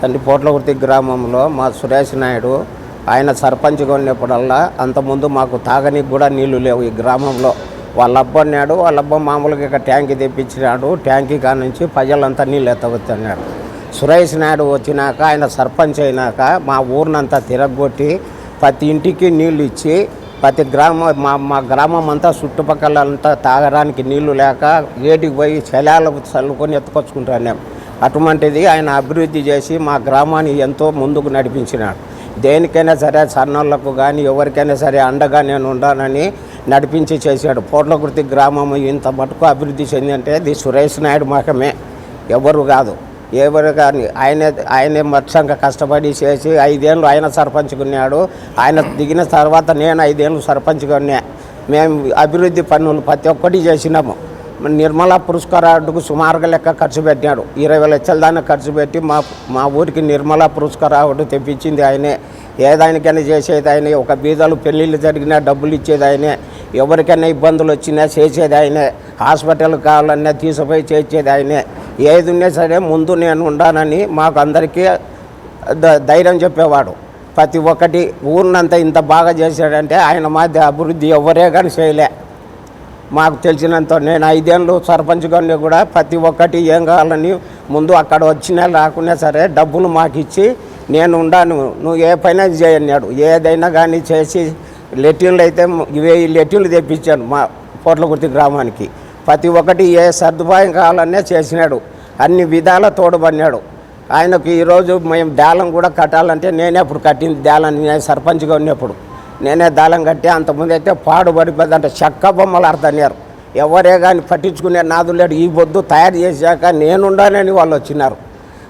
తండ్రి పోట్లకుర్తి గ్రామంలో మా సురేష్ నాయుడు ఆయన సర్పంచ్గా ఉన్నప్పుడల్లా అంతకుముందు మాకు తాగనీకి కూడా నీళ్ళు లేవు ఈ గ్రామంలో. వాళ్ళ అబ్బ అన్నాడు వాళ్ళ అబ్బ మామూలుగా ఇక ట్యాంక్ తెప్పించినాడు ట్యాంకీ కాడ నుంచి ప్రజలంతా నీళ్ళు ఎత్తవచ్చన్నాడు సురేష్ నాయుడు వచ్చినాక ఆయన సర్పంచ్ అయినాక మా ఊరినంతా తిరగొట్టి ప్రతి ఇంటికి నీళ్ళు ఇచ్చి ప్రతి గ్రామ మా మా గ్రామం అంతా చుట్టుపక్కల అంతా తాగడానికి నీళ్ళు లేక ఏటికి పోయి శలాలకు చల్లుకొని ఎత్తుకొచ్చుకుంటున్నాం. అటువంటిది ఆయన అభివృద్ధి చేసి మా గ్రామాన్ని ఎంతో ముందుకు నడిపించినాడు. దేనికైనా సరే సన్నోళ్ళకు కానీ ఎవరికైనా సరే అండగా నేను ఉండానని నడిపించి చేశాడు. పోట్లకుర్తి గ్రామం ఇంత మటుకు అభివృద్ధి చెందింటే ఇది సురేష్ నాయుడు మఖమే ఎవరు కాదు. ఎవరు కానీ ఆయన ఆయనే మత్సంగా కష్టపడి చేసి ఐదేళ్ళు ఆయన సర్పంచ్గా ఉన్నాడు. ఆయన దిగిన తర్వాత నేను ఐదేళ్ళు సర్పంచ్గా ఉన్నా. మేము అభివృద్ధి పనులు ప్రతి ఒక్కటి చేసినాము. నిర్మలా పురస్కారానికి సుమారుగా లెక్క ఖర్చు పెట్టాడు ఇరవై లక్షల దాన్ని ఖర్చు పెట్టి మా మా ఊరికి నిర్మలా పురస్కారాడు తెప్పించింది ఆయనే. ఏదానికైనా చేసేది ఆయనే. ఒక బీదలు పెళ్ళిళ్ళు జరిగినా డబ్బులు ఇచ్చేది ఆయనే. ఎవరికైనా ఇబ్బందులు వచ్చినా చేసేది ఆయనే. హాస్పిటల్ కావాలన్నా తీసుకుపోయి చేసేది ఆయనే. ఏది ఉన్నా సరే ముందు నేను ఉండానని మాకు అందరికీ ద- ధైర్యం చెప్పేవాడు. ప్రతి ఒక్కటి ఊరినంతా ఇంత బాగా చేశాడంటే ఆయన మధ్య అభివృద్ధి ఎవరే కానీ చేయలే. మాకు తెలిసినంత నేను ఐదేళ్ళు సర్పంచ్గా కూడా ప్రతి ఒక్కటి ఏం కావాలని ముందు అక్కడ వచ్చినా రాకున్నా సరే డబ్బులు మాకు ఇచ్చి నేను ఉండాను. నువ్వు ఏ పైన చేయన్నాడు ఏదైనా కానీ చేసి లెట్రిన్లు అయితే వెయ్యి లెట్రిన్లు తెప్పించాను మా పోట్లకుర్తి గ్రామానికి. ప్రతి ఒక్కటి ఏ సదుపాయం కావాలనే చేసినాడు. అన్ని విధాల తోడుపడినాడు. ఆయనకు ఈరోజు మేము దాలం కూడా కట్టాలంటే నేనే అప్పుడు కట్టింది దాళం సర్పంచ్గా ఉన్నప్పుడు నేనే దాళం కట్టి అంతకుముందు అయితే పాడుపడిపోద్ది అంటే చెక్క బొమ్మలు అర్థనేరు ఎవరే కానీ పట్టించుకునే నాదు లేడు. ఈ పొద్దు తయారు చేశాక నేనుండానని వాళ్ళు వచ్చినారు.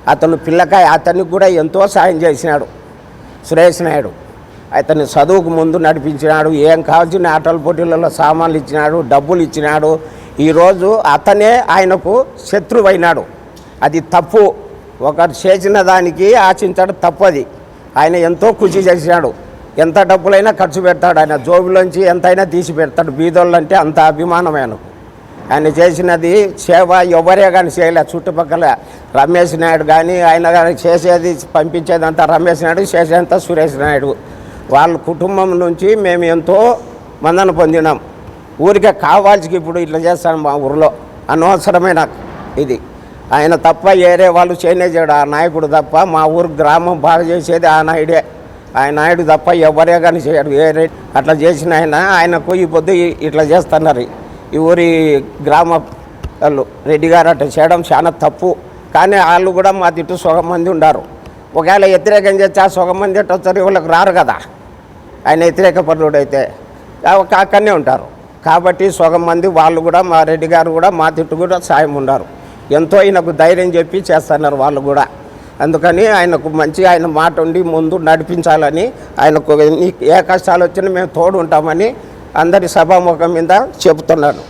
అతను పిల్లకాయ అతనికి కూడా ఎంతో సాయం చేసినాడు. సురేష్ నాయుడు. అతను చదువుకు ముందు నడిపించినాడు. ఏం కావాల్సిన ఆటల పోటీలలో సామాన్లు ఇచ్చినాడు డబ్బులు ఇచ్చినాడు. ఈరోజు అతనే ఆయనకు శత్రువైనాడు. అది తప్పు. ఒకరు చేసిన దానికి ఆశించడం తప్పు అది. ఆయన ఎంతో కృషి చేసినాడు. ఎంత డబ్బులైనా ఖర్చు పెడతాడు ఆయన జోబులోంచి ఎంతైనా తీసి పెడతాడు. బీదోళ్ళంటే అంత అభిమానం ఆయనకు ఆయన చేసినది సేవ ఎవరే కానీ చేయలే చుట్టుపక్కల. రమేష్ నాయుడు కానీ ఆయన కానీ చేసేది పంపించేదంతా రమేష్ నాయుడు చేసేదంతా సురేష్ నాయుడు. వాళ్ళ కుటుంబం నుంచి మేము ఎంతో మందన పొందినాం. ఊరికే కావాల్సి ఇప్పుడు ఇట్లా చేస్తాను మా ఊరిలో. అనవసరమైన ఇది. ఆయన తప్ప ఏరే వాళ్ళు చేయనేసాడు ఆ నాయకుడు తప్ప మా ఊరు గ్రామం బాగా చేసేది ఆ నాయుడే ఆయన నాయుడు తప్ప ఎవరే కానీ చేయడు. ఏరే అట్లా చేసిన ఆయన ఆయనకు ఈ పొద్దు ఇట్లా చేస్తున్నారు. ఈ ఊరి గ్రామ వాళ్ళు రెడ్డి గారు అట్లా చేయడం చాలా తప్పు. కానీ వాళ్ళు కూడా మా తిట్టు సగం మంది ఉండారు. ఒకవేళ వ్యతిరేకం చేస్తే ఆ సగం మంది ఎట్ట వచ్చారు వీళ్ళకి రారు కదా. ఆయన వ్యతిరేక పరుడు అయితే ఒక అక్కడనే ఉంటారు. కాబట్టి సగం మంది వాళ్ళు కూడా మా రెడ్డి గారు కూడా మా తిట్టు కూడా సాయం ఉన్నారు ఎంతో ఈయనకు ధైర్యం చెప్పి చేస్తున్నారు వాళ్ళు కూడా. అందుకని ఆయనకు మంచి ఆయన మాట ఉండి ముందు నడిపించాలని ఆయనకు ఏ కష్టాలు వచ్చినా మేము తోడు ఉంటామని అందరి సభాముఖం మీద చెబుతున్నాను.